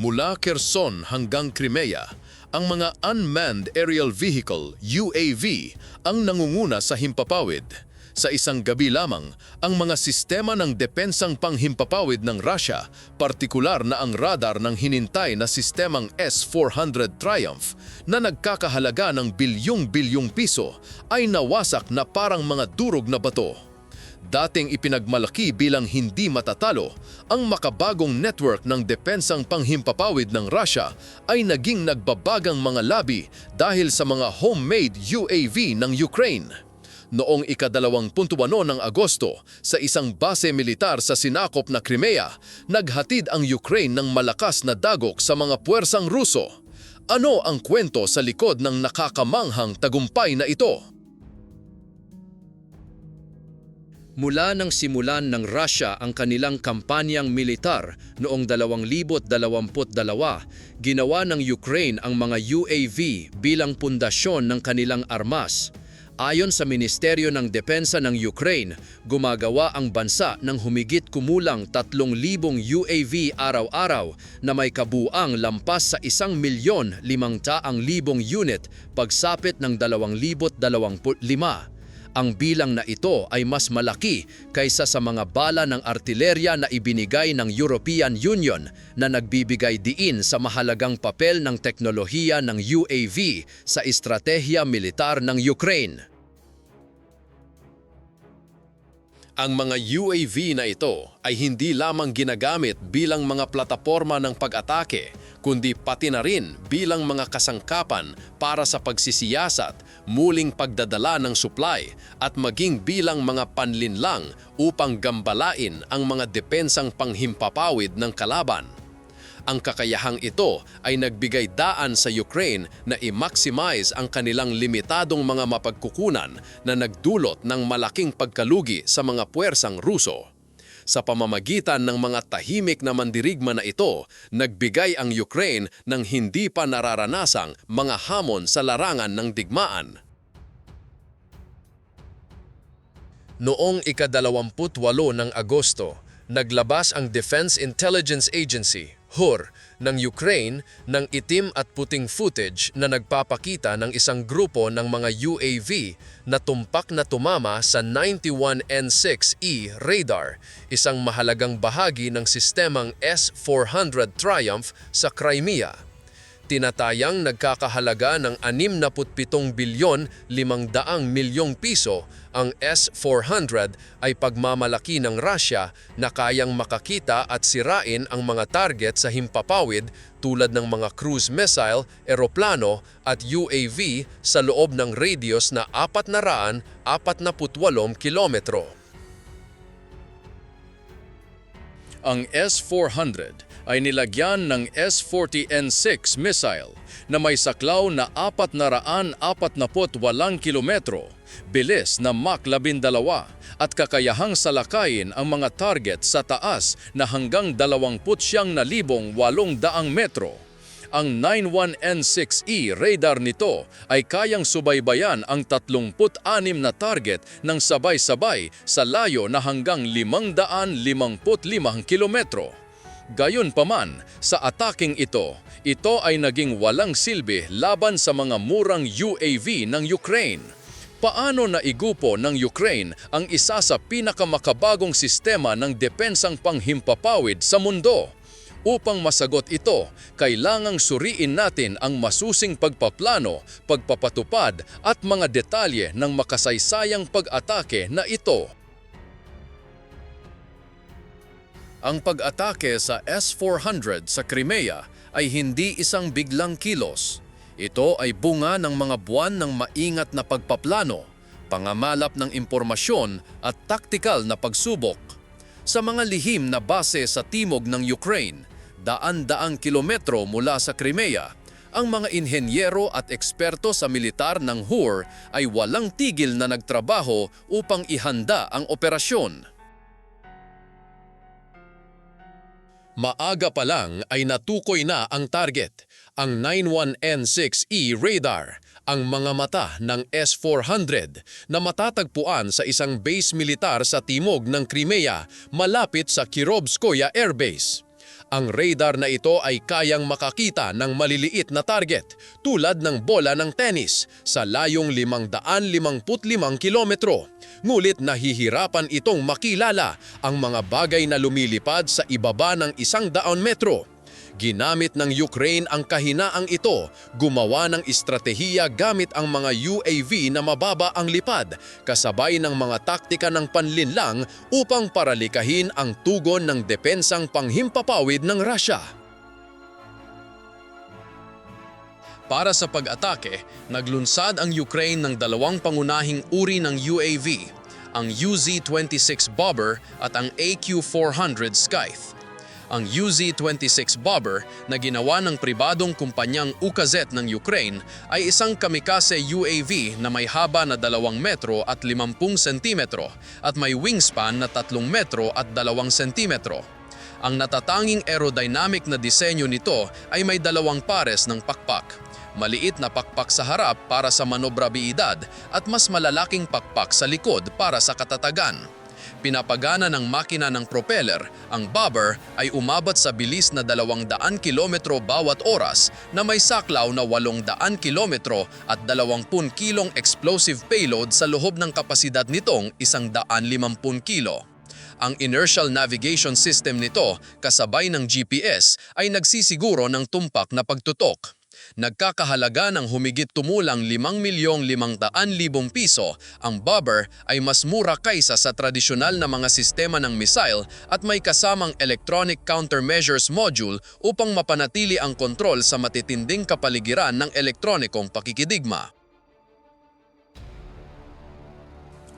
Mula Kherson hanggang Crimea, ang mga Unmanned Aerial Vehicle UAV ang nangunguna sa himpapawid. Sa isang gabi lamang, ang mga sistema ng depensang panghimpapawid ng Russia, partikular na ang radar ng hinintay na sistemang S-400 Triumph na nagkakahalaga ng bilyong-bilyong piso, ay nawasak na parang mga durog na bato. Dating ipinagmalaki bilang hindi matatalo, ang makabagong network ng depensang panghimpapawid ng Russia ay naging nagbabagang mga labi dahil sa mga homemade UAV ng Ukraine. Noong ikadalawampung-walo ng Agosto, sa isang base militar sa sinakop na Crimea, naghatid ang Ukraine ng malakas na dagok sa mga puwersang Ruso. Ano ang kwento sa likod ng nakakamanghang tagumpay na ito? Mula nang simulan ng Russia ang kanilang kampanyang militar noong 2022, ginawa ng Ukraine ang mga UAV bilang pundasyon ng kanilang armas. Ayon sa Ministeryo ng Depensa ng Ukraine, gumagawa ang bansa ng humigit kumulang 3,000 UAV araw-araw na may kabuang lampas sa 1 milyon 500 libong unit pagsapit ng 2025. Ang bilang na ito ay mas malaki kaysa sa mga bala ng artilerya na ibinigay ng European Union na nagbibigay diin sa mahalagang papel ng teknolohiya ng UAV sa estratehiya militar ng Ukraine. Ang mga UAV na ito ay hindi lamang ginagamit bilang mga plataforma ng pag-atake, kundi pati na rin bilang mga kasangkapan para sa pagsisiyasat, muling pagdadala ng supply at maging bilang mga panlinlang upang gambalain ang mga depensang panghimpapawid ng kalaban. Ang kakayahang ito ay nagbigay daan sa Ukraine na i-maximize ang kanilang limitadong mga mapagkukunan na nagdulot ng malaking pagkalugi sa mga puwersang Ruso. Sa pamamagitan ng mga tahimik na mandirigma na ito, nagbigay ang Ukraine ng hindi pa nararanasang mga hamon sa larangan ng digmaan. Noong ikadalawamputwalo ng Agosto, naglabas ang Defense Intelligence Agency, HUR, ng Ukraine ng itim at puting footage na nagpapakita ng isang grupo ng mga UAV na tumpak na tumama sa 91N6E radar, isang mahalagang bahagi ng sistemang S-400 Triumph sa Crimea tinatayang nagkakahalaga ng 67 bilyon 500 milyong piso ang S-400 ay pagmamalaki ng Russia na kayang makakita at sirain ang mga target sa himpapawid tulad ng mga cruise missile, eroplano at UAV sa loob ng radius na 448 kilometro. Ang S-400 ay nilagyan ng S-40N6 missile na may saklaw na 448 kilometro, bilis na Mach 12 at kakayahang salakayin ang mga target sa taas na hanggang 29,800 metro. Ang 91N6E radar nito ay kayang subaybayan ang 36 na target ng sabay-sabay sa layo na hanggang 555 kilometro. Gayunpaman, sa ataking ito, ito ay naging walang silbi laban sa mga murang UAV ng Ukraine. Paano naigupo ng Ukraine ang isa sa pinakamakabagong sistema ng depensang panghimpapawid sa mundo? Upang masagot ito, kailangang suriin natin ang masusing pagpaplano, pagpapatupad at mga detalye ng makasaysayang pag-atake na ito. Ang pag-atake sa S-400 sa Crimea ay hindi isang biglang kilos. Ito ay bunga ng mga buwan ng maingat na pagpaplano, pangamalap ng impormasyon at taktikal na pagsubok. Sa mga lihim na base sa timog ng Ukraine, daan-daang kilometro mula sa Crimea, ang mga inhenyero at eksperto sa militar ng HUR ay walang tigil na nagtrabaho upang ihanda ang operasyon. Maaga pa lang ay natukoy na ang target, ang 91N6E radar, ang mga mata ng S-400 na matatagpuan sa isang base militar sa timog ng Crimea malapit sa Kirovskoye Air Base. Ang radar na ito ay kayang makakita ng maliliit na target tulad ng bola ng tennis sa layong 555 kilometro. Ngulit nahihirapan itong makilala ang mga bagay na lumilipad sa ibaba ng isang daon metro. Ginamit ng Ukraine ang kahinaang ito, gumawa ng estratehiya gamit ang mga UAV na mababa ang lipad, kasabay ng mga taktika ng panlinlang upang paralikahin ang tugon ng depensang panghimpapawid ng Russia. Para sa pag-atake, naglunsad ang Ukraine ng dalawang pangunahing uri ng UAV, ang UZ-26 Bomber at ang AQ-400 Scythe. Ang UZ-26 Bomber na ginawa ng pribadong kumpanyang Ukazet ng Ukraine ay isang kamikaze UAV na may haba na 2 metro at 50 sentimetro at may wingspan na 3 metro at 2 sentimetro. Ang natatanging aerodynamic na disenyo nito ay may dalawang pares ng pakpak. Maliit na pakpak sa harap para sa manobrabilidad at mas malalaking pakpak sa likod para sa katatagan. Pinapagana ng makina ng propeller, ang bobber ay umabot sa bilis na 200 kilometro bawat oras na may saklaw na 800 kilometro at 20 kilong explosive payload sa loob ng kapasidad nitong 150 kilo. Ang inertial navigation system nito, kasabay ng GPS, ay nagsisiguro ng tumpak na pagtutok. Nagkakahalaga ng humigit tumulang 5,500,000 piso, ang Bobber ay mas mura kaysa sa tradisyonal na mga sistema ng missile at may kasamang electronic countermeasures module upang mapanatili ang kontrol sa matitinding kapaligiran ng elektronikong pakikidigma.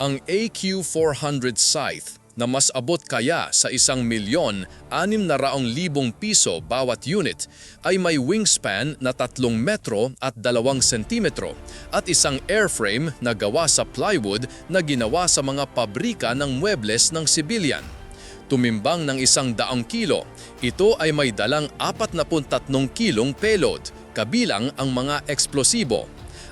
Ang AQ400 Scythe na mas abot kaya sa isang milyon anim na raong libong piso bawat unit ay may wingspan na tatlong metro at dalawang sentimetro at isang airframe na gawa sa plywood na ginawa sa mga pabrika ng muebles ng civilian. Tumimbang ng isang daang kilo, ito ay may dalang 43 kilong payload, kabilang ang mga eksplosibo.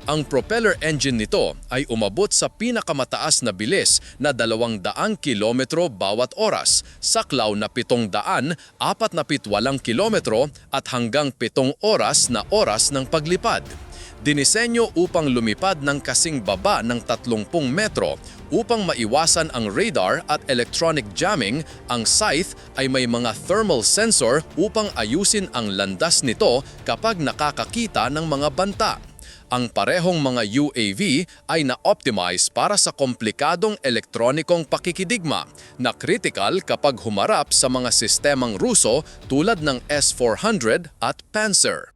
Ang propeller engine nito ay umabot sa pinakamataas na bilis na 200 kilometro bawat oras, saklaw na 748 kilometro at hanggang 7 oras na oras ng paglipad. Dinisenyo upang lumipad ng kasing baba ng 30 metro upang maiwasan ang radar at electronic jamming, ang Scythe ay may mga thermal sensor upang ayusin ang landas nito kapag nakakakita ng mga banta. Ang parehong mga UAV ay na-optimize para sa komplikadong elektronikong pakikidigma na critical kapag humarap sa mga sistemang Ruso tulad ng S-400 at Panzer.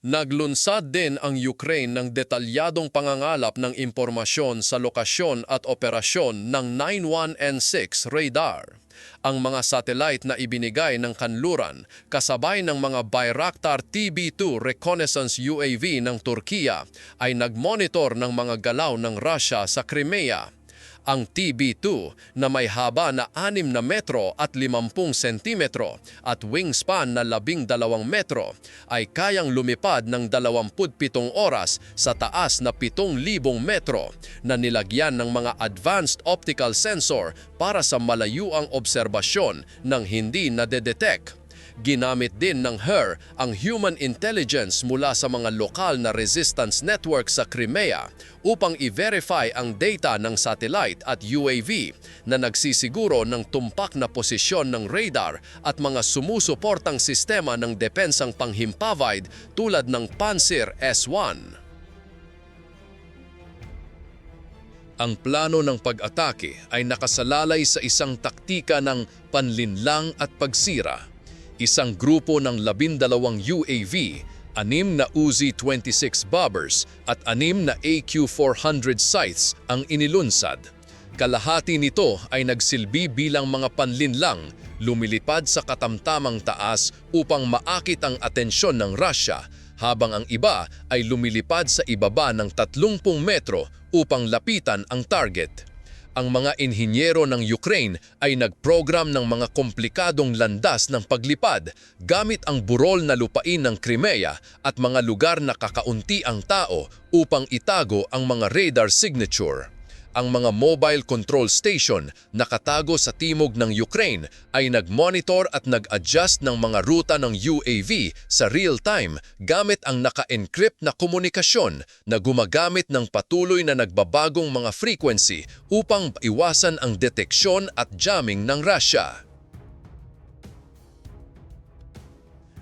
Naglunsad din ang Ukraine ng detalyadong pangangalap ng impormasyon sa lokasyon at operasyon ng 91N6 radar. Ang mga satellite na ibinigay ng kanluran kasabay ng mga Bayraktar TB2 reconnaissance UAV ng Turkiya ay nagmonitor ng mga galaw ng Russia sa Crimea. Ang TB2 na may haba na 6 na metro at 50 sentimetro at wingspan na 12 metro ay kayang lumipad ng 27 oras sa taas na 7,000 metro na nilagyan ng mga advanced optical sensor para sa malayuang obserbasyon ng hindi nadedetect. Ginamit din ng HER ang human intelligence mula sa mga lokal na resistance network sa Crimea upang i-verify ang data ng satellite at UAV na nagsisiguro ng tumpak na posisyon ng radar at mga sumusuportang sistema ng depensang panghimpavide tulad ng Panzer S-1. Ang plano ng pag-atake ay nakasalalay sa isang taktika ng panlinlang at pagsira. Isang grupo ng labindalawang UAV, anim na Uzi-26 bombers at anim na AQ-400 scythes ang inilunsad. Kalahati nito ay nagsilbi bilang mga panlinlang, lumilipad sa katamtamang taas upang maakit ang atensyon ng Russia habang ang iba ay lumilipad sa ibaba ng 30 metro upang lapitan ang target. Ang mga inhinyero ng Ukraine ay nagprogram ng mga komplikadong landas ng paglipad gamit ang burol na lupain ng Crimea at mga lugar na kakaunti ang tao upang itago ang mga radar signature. Ang mga mobile control station na katago sa timog ng Ukraine ay nag-monitor at nag-adjust ng mga ruta ng UAV sa real time gamit ang naka-encrypt na komunikasyon na gumagamit ng patuloy na nagbabagong mga frequency upang iwasan ang deteksyon at jamming ng Russia.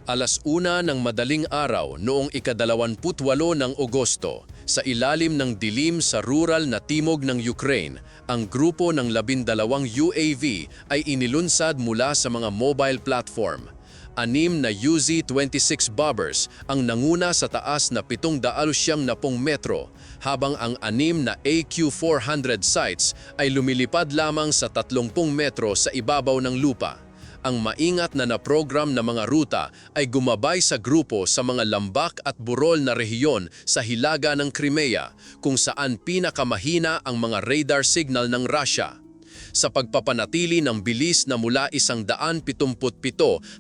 Alas una ng madaling araw noong ikadalawamputwalo ng Agosto, sa ilalim ng dilim sa rural na timog ng Ukraine, ang grupo ng labindalawang UAV ay inilunsad mula sa mga mobile platform. Anim na UZ-26 bombers ang nanguna sa taas na 770 metro, habang ang anim na AQ-400 sites ay lumilipad lamang sa 30 metro sa ibabaw ng lupa ang maingat na naprogram na mga ruta ay gumabay sa grupo sa mga lambak at burol na rehiyon sa hilaga ng Crimea kung saan pinakamahina ang mga radar signal ng Russia. Sa pagpapanatili ng bilis na mula 177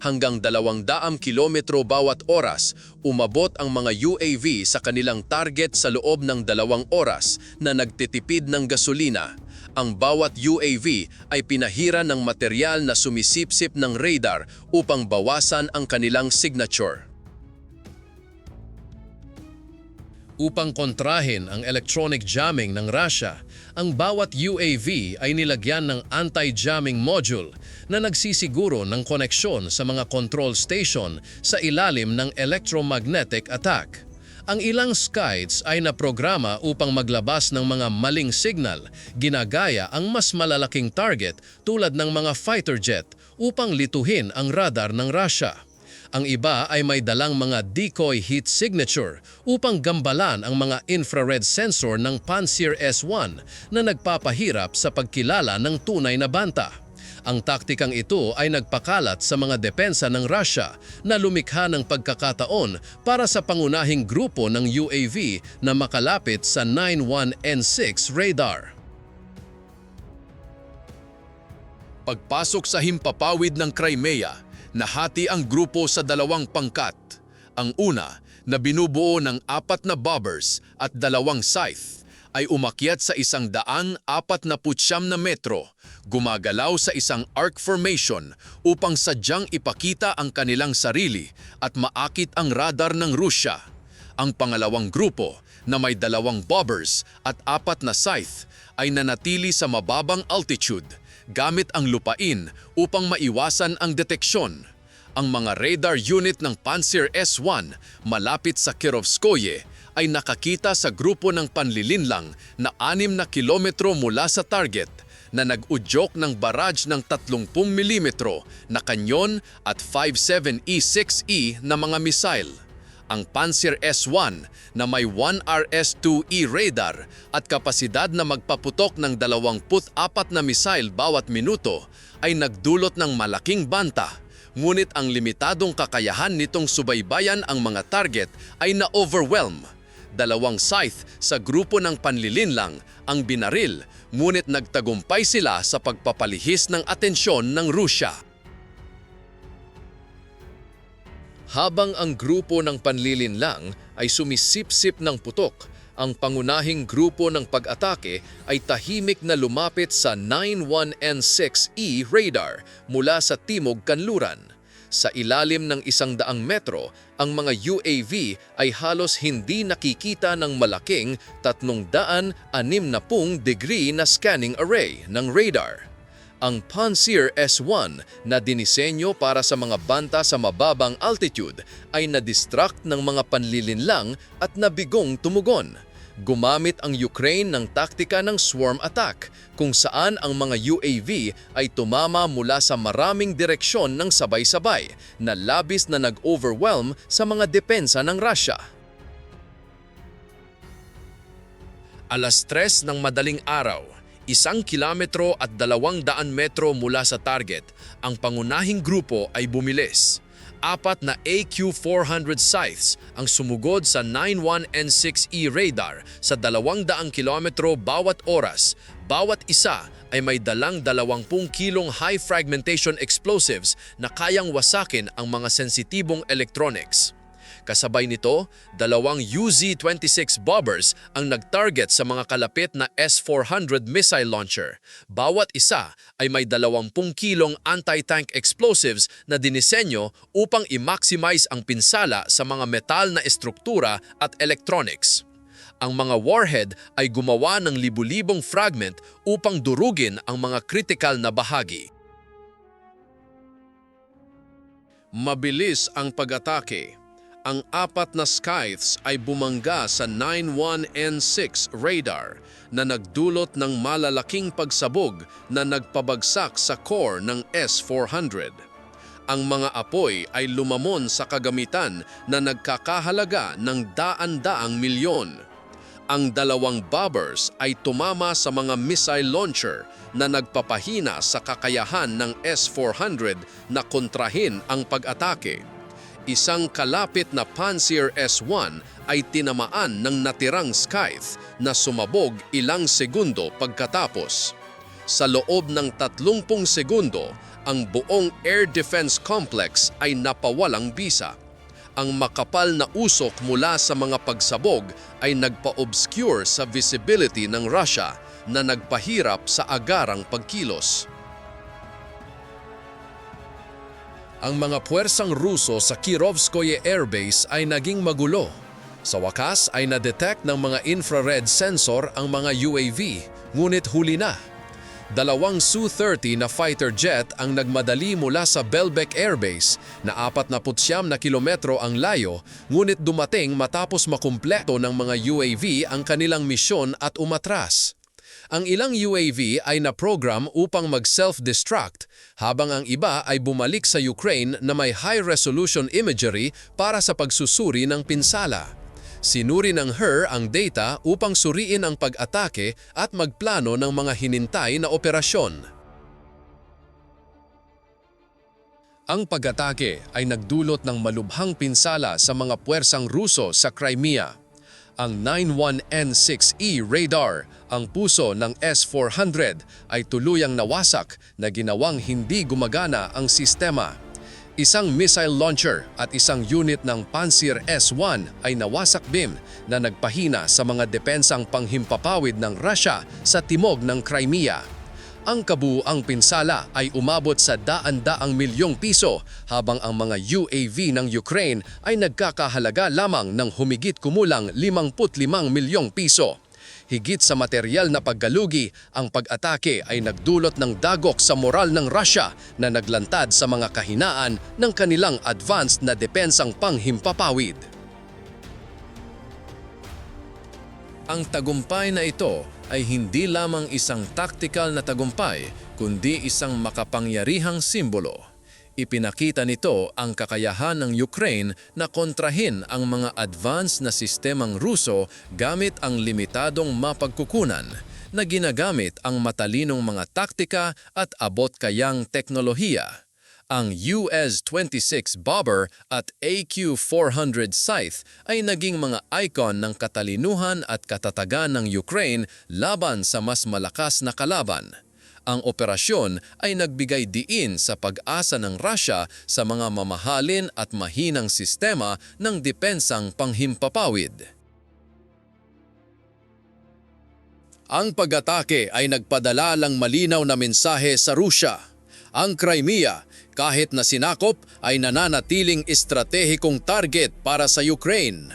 hanggang 200 kilometro bawat oras, umabot ang mga UAV sa kanilang target sa loob ng dalawang oras na nagtitipid ng gasolina ang bawat UAV ay pinahira ng material na sumisipsip ng radar upang bawasan ang kanilang signature. Upang kontrahin ang electronic jamming ng Russia, ang bawat UAV ay nilagyan ng anti-jamming module na nagsisiguro ng koneksyon sa mga control station sa ilalim ng electromagnetic attack. Ang ilang skites ay naprograma upang maglabas ng mga maling signal, ginagaya ang mas malalaking target tulad ng mga fighter jet upang lituhin ang radar ng Russia. Ang iba ay may dalang mga decoy heat signature upang gambalan ang mga infrared sensor ng Pantsir S1 na nagpapahirap sa pagkilala ng tunay na banta. Ang taktikang ito ay nagpakalat sa mga depensa ng Russia na lumikha ng pagkakataon para sa pangunahing grupo ng UAV na makalapit sa 91N6 radar. Pagpasok sa himpapawid ng Crimea, nahati ang grupo sa dalawang pangkat. Ang una, na binubuo ng apat na bobbers at dalawang scythe, ay umakyat sa isang daang apat na putsyam na metro, gumagalaw sa isang arc formation upang sadyang ipakita ang kanilang sarili at maakit ang radar ng Rusya. Ang pangalawang grupo, na may dalawang bobbers at apat na scythe, ay nanatili sa mababang altitude gamit ang lupain upang maiwasan ang deteksyon. Ang mga radar unit ng Pantsir S1 malapit sa Kirovskoye ay nakakita sa grupo ng panlilinlang na 6 na kilometro mula sa target na nag-udyok ng barrage ng 30 mm na kanyon at 57E6E na mga missile ang Pantsir S1 na may 1RS-2E radar at kapasidad na magpaputok ng 24 na missile bawat minuto ay nagdulot ng malaking banta. Ngunit ang limitadong kakayahan nitong subaybayan ang mga target ay na-overwhelm. Dalawang scythe sa grupo ng panlilinlang ang binaril, ngunit nagtagumpay sila sa pagpapalihis ng atensyon ng Rusya. Habang ang grupo ng panlilinlang ay sumisipsip ng putok, ang pangunahing grupo ng pag-atake ay tahimik na lumapit sa 91N6E radar mula sa Timog Kanluran. Sa ilalim ng isang daang metro, ang mga UAV ay halos hindi nakikita ng malaking 360 degree na scanning array ng radar ang Pantsir S1 na dinisenyo para sa mga banta sa mababang altitude ay na-distract ng mga panlilinlang at nabigong tumugon. Gumamit ang Ukraine ng taktika ng swarm attack kung saan ang mga UAV ay tumama mula sa maraming direksyon ng sabay-sabay na labis na nag-overwhelm sa mga depensa ng Russia. Alas 3 ng madaling araw, isang kilometro at dalawang daan metro mula sa target, ang pangunahing grupo ay bumilis. Apat na AQ-400 scythes ang sumugod sa 91N6E radar sa 200 kilometro bawat oras. Bawat isa ay may dalang 20 kilong high fragmentation explosives na kayang wasakin ang mga sensitibong electronics. Kasabay nito, dalawang UZ-26 bombers ang nag-target sa mga kalapit na S-400 missile launcher. Bawat isa ay may 20 kilong anti-tank explosives na dinisenyo upang i-maximize ang pinsala sa mga metal na estruktura at electronics. Ang mga warhead ay gumawa ng libu-libong fragment upang durugin ang mga critical na bahagi. Mabilis ang pag-atake. Ang apat na Scythes ay bumangga sa 91N6 radar na nagdulot ng malalaking pagsabog na nagpabagsak sa core ng S-400. Ang mga apoy ay lumamon sa kagamitan na nagkakahalaga ng daan-daang milyon. Ang dalawang bombers ay tumama sa mga missile launcher na nagpapahina sa kakayahan ng S-400 na kontrahin ang pag-atake. Isang kalapit na Panzer S-1 ay tinamaan ng natirang Scythe na sumabog ilang segundo pagkatapos. Sa loob ng 30 segundo, ang buong air defense complex ay napawalang bisa ang makapal na usok mula sa mga pagsabog ay nagpa-obscure sa visibility ng Russia na nagpahirap sa agarang pagkilos. Ang mga puwersang Ruso sa Kirovskoye Air Base ay naging magulo. Sa wakas ay na-detect ng mga infrared sensor ang mga UAV, ngunit huli na. Dalawang Su-30 na fighter jet ang nagmadali mula sa Belbek Air Base na 49 na kilometro ang layo ngunit dumating matapos makumpleto ng mga UAV ang kanilang misyon at umatras. Ang ilang UAV ay na-program upang mag-self-destruct habang ang iba ay bumalik sa Ukraine na may high-resolution imagery para sa pagsusuri ng pinsala. Sinuri ng HER ang data upang suriin ang pag-atake at magplano ng mga hinintay na operasyon. Ang pag-atake ay nagdulot ng malubhang pinsala sa mga puwersang Ruso sa Crimea. Ang 91N6E radar, ang puso ng S-400, ay tuluyang nawasak na ginawang hindi gumagana ang sistema. Isang missile launcher at isang unit ng Panzer S-1 ay nawasak BIM na nagpahina sa mga depensang panghimpapawid ng Russia sa timog ng Crimea. Ang kabuuang pinsala ay umabot sa daan-daang milyong piso habang ang mga UAV ng Ukraine ay nagkakahalaga lamang ng humigit kumulang 55 milyong piso. Higit sa material na paggalugi, ang pag-atake ay nagdulot ng dagok sa moral ng Russia na naglantad sa mga kahinaan ng kanilang advanced na depensang panghimpapawid. Ang tagumpay na ito ay hindi lamang isang tactical na tagumpay, kundi isang makapangyarihang simbolo. Ipinakita nito ang kakayahan ng Ukraine na kontrahin ang mga advanced na sistemang Ruso gamit ang limitadong mapagkukunan na ginagamit ang matalinong mga taktika at abot kayang teknolohiya. Ang US-26 Bobber at AQ-400 Scythe ay naging mga icon ng katalinuhan at katatagan ng Ukraine laban sa mas malakas na kalaban. Ang operasyon ay nagbigay diin sa pag-asa ng Russia sa mga mamahalin at mahinang sistema ng depensang panghimpapawid. Ang pag-atake ay nagpadala lang malinaw na mensahe sa Rusya. Ang Crimea, kahit na sinakop, ay nananatiling estratehikong target para sa Ukraine.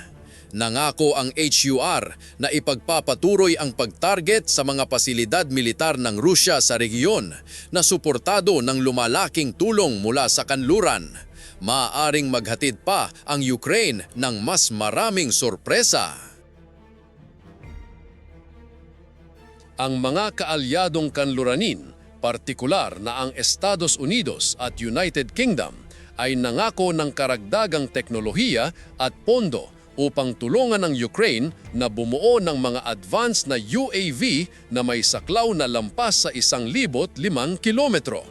Nangako ang HUR na ipagpapatuloy ang pag-target sa mga pasilidad militar ng Rusya sa regiyon na suportado ng lumalaking tulong mula sa kanluran. Maaring maghatid pa ang Ukraine ng mas maraming sorpresa. Ang mga kaalyadong kanluranin, partikular na ang Estados Unidos at United Kingdom, ay nangako ng karagdagang teknolohiya at pondo upang tulungan ng Ukraine na bumuo ng mga advanced na UAV na may saklaw na lampas sa isang libot limang kilometro.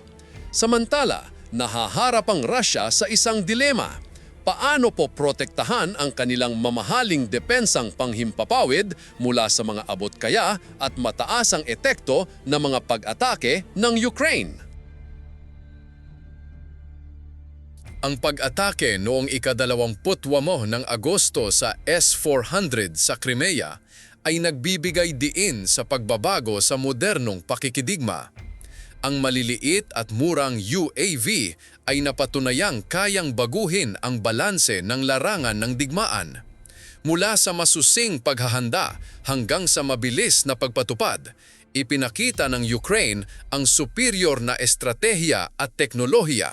Samantala, nahaharap ang Russia sa isang dilema. Paano po protektahan ang kanilang mamahaling depensang panghimpapawid mula sa mga abot kaya at mataas ang etekto ng mga pag-atake ng Ukraine? Ang pag-atake noong ikadalawamputwamo ng Agosto sa S-400 sa Crimea ay nagbibigay diin sa pagbabago sa modernong pakikidigma. Ang maliliit at murang UAV ay napatunayang kayang baguhin ang balanse ng larangan ng digmaan. Mula sa masusing paghahanda hanggang sa mabilis na pagpatupad, ipinakita ng Ukraine ang superior na estratehiya at teknolohiya.